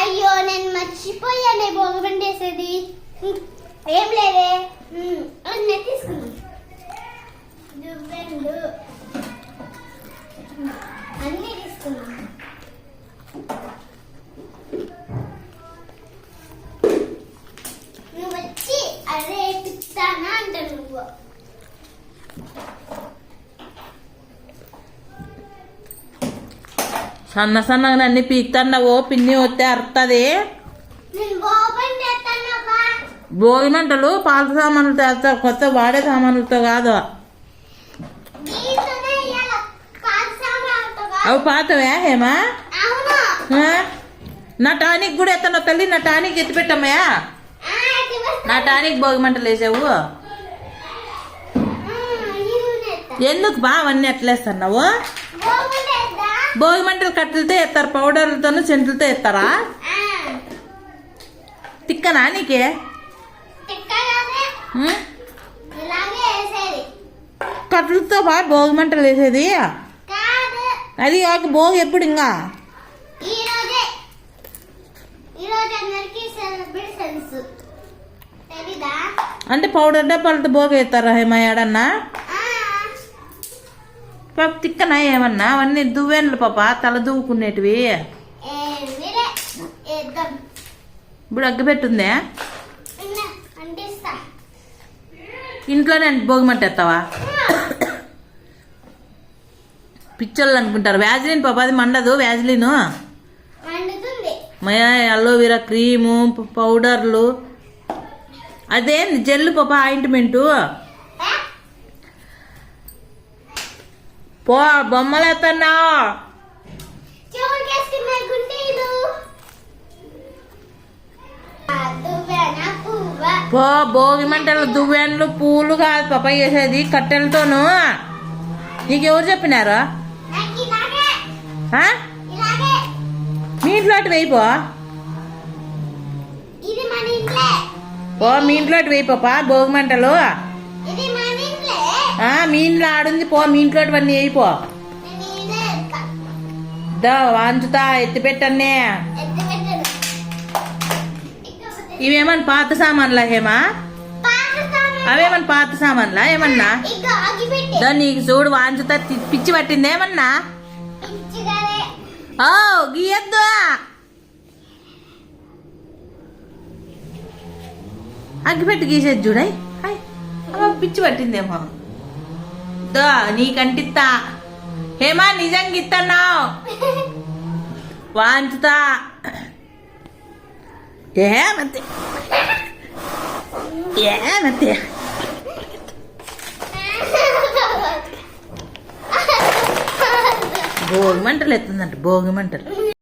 అయ్యో నేను మర్చిపోయానే భోగమంట వేసేది ఏం లేదే. నేను తీసుకున్నాను అన్నీ తీసుకున్నాను. సన్న సన్నగా అన్ని పీక్తాండవో పిన్ని వస్తే అరుతుంది భోగం మంటలు పాత సామాన్లు తెస్తారు కొత్త వాడే సామాన్లతో కాదు. అవి పాతవే హేమా? నా టానిక్ కూడా ఎత్తనో తల్లి నా టానిక్ ఎత్తి పెట్టమ్మయ్యా. నా టానిక్ భోగి మంటలు వేసావు. ఎందుకు బా అవన్నీ ఎట్లేస్తున్నావు భోగం మంటలు కట్టెలతో ఎత్తారు పౌడర్లతోనూ సెంట్లతో ఎత్తారా? తిక్కనా నీకే? కట్టెలతో బా భోగి మంటలు వేసేది? అది కాక భోగి ఎప్పుడు ఇంకా? అంటే పౌడర్ డబ్బాలతో భోగి వేస్తారా హేమ ఏడన్నా? ఆ, పాప తిక్కనా ఏమన్నా? అవన్నీ దువ్వెన్లు పాప తల దువ్వుకునేటివి. ఇప్పుడు అగ్గపెట్టుందే ఇంట్లోనే భోగి మంట ఎత్తావా పిచ్చోళ్ళు అనుకుంటారు. వ్యాజిలిన్ పాప అది మండదు వ్యాజిలిన్. మయ అలోవెరా క్రీము పౌడర్లు. అదేంది జెల్లు పాప ఆయింట్మెంటు? పో బొమ్మలు పో భోగి మంటలు దువ్వెన్లు పూలు కాదు పాప వేసేది కట్టెలతోను. నీకెవరు చెప్పినారు? మీ ఇంట్లో అటు వేయిపో పో మీ ఇంట్లో అటు వేయి పాప భోగి మంటలు. మీ ఇంట్లో ఆడుంది పో మీ ఇంట్లో అటువన్నీ వేయిపో నేను వాంచుతా ఎత్తి పెట్టన్నే. ఇవేమన్నా పాత సామాన్లా హేమా? అవేమన్నా పాత సామాన్లా ఏమన్నా? దాన్ని నీకు చూడు వాంచుతా తి- పిచ్చి పట్టింది ఏమన్నా? ఓ గీయద్దు. అగ్గిపెట్టి గీసేది చూడాయి హాయ్. పిచ్చి పట్టిందేమో. దా నీకంటిత్తా హేమా నిజంగా ఇత్తన్నావు వాంచుతా ఏమంతే ఏమంతే భోగి మంటలు ఎత్తుందంట భోగి మంటలు.